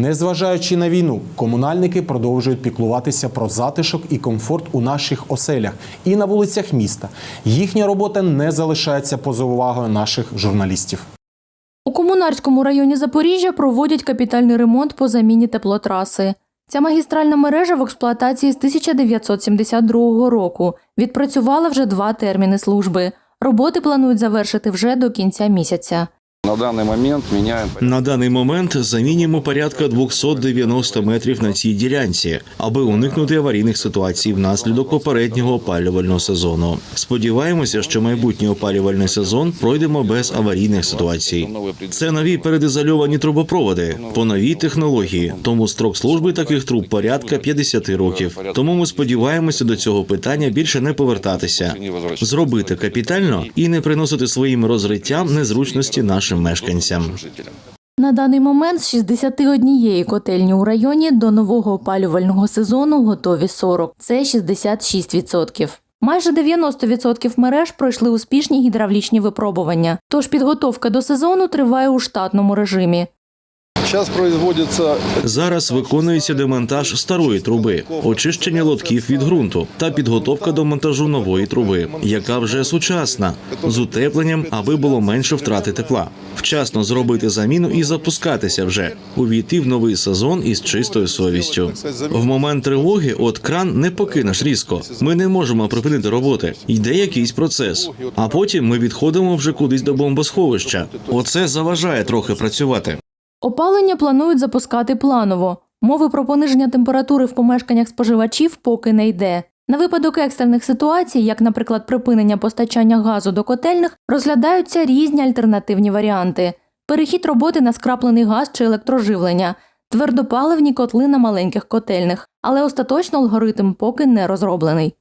Незважаючи на війну, комунальники продовжують піклуватися про затишок і комфорт у наших оселях і на вулицях міста. Їхня робота не залишається поза увагою наших журналістів. У Комунарському районі Запоріжжя проводять капітальний ремонт по заміні теплотраси. Ця магістральна мережа в експлуатації з 1972 року. Відпрацювала вже два терміни служби. Роботи планують завершити вже до кінця місяця. На данный момент меняем На даний момент замінюємо порядка 290 метрів на цій ділянці, аби уникнути аварійних ситуацій внаслідок попереднього опалювального сезону. Сподіваємося, що майбутній опалювальний сезон пройдемо без аварійних ситуацій. Це нові передізольовані трубопроводи по новій технології. Тому строк служби таких труб порядка 50 років. Тому ми сподіваємося до цього питання більше не повертатися, зробити капітально і не приносити своїм розриттям незручності нашим мешканцям. жителям. На даний момент з 61 котельні у районі до нового опалювального сезону готові 40. Це 66%. Майже 90% мереж пройшли успішні гідравлічні випробування. Тож підготовка до сезону триває у штатному режимі. Зараз виконується демонтаж старої труби, очищення лотків від ґрунту та підготовка до монтажу нової труби, яка вже сучасна, з утепленням, аби було менше втрати тепла. Вчасно зробити заміну і запускатися вже увійти в новий сезон із чистою совістю. В момент тривоги от кран не покинеш різко. Ми не можемо припинити роботи. Йде якийсь процес. А потім ми відходимо вже кудись до бомбосховища. Оце заважає трохи працювати. Опалення планують запускати планово. Мови про пониження температури в помешканнях споживачів поки не йде. На випадок екстрених ситуацій, як, наприклад, припинення постачання газу до котельних, розглядаються різні альтернативні варіанти: перехід роботи на скраплений газ чи електроживлення, твердопаливні котли на маленьких котельних, але остаточно алгоритм поки не розроблений.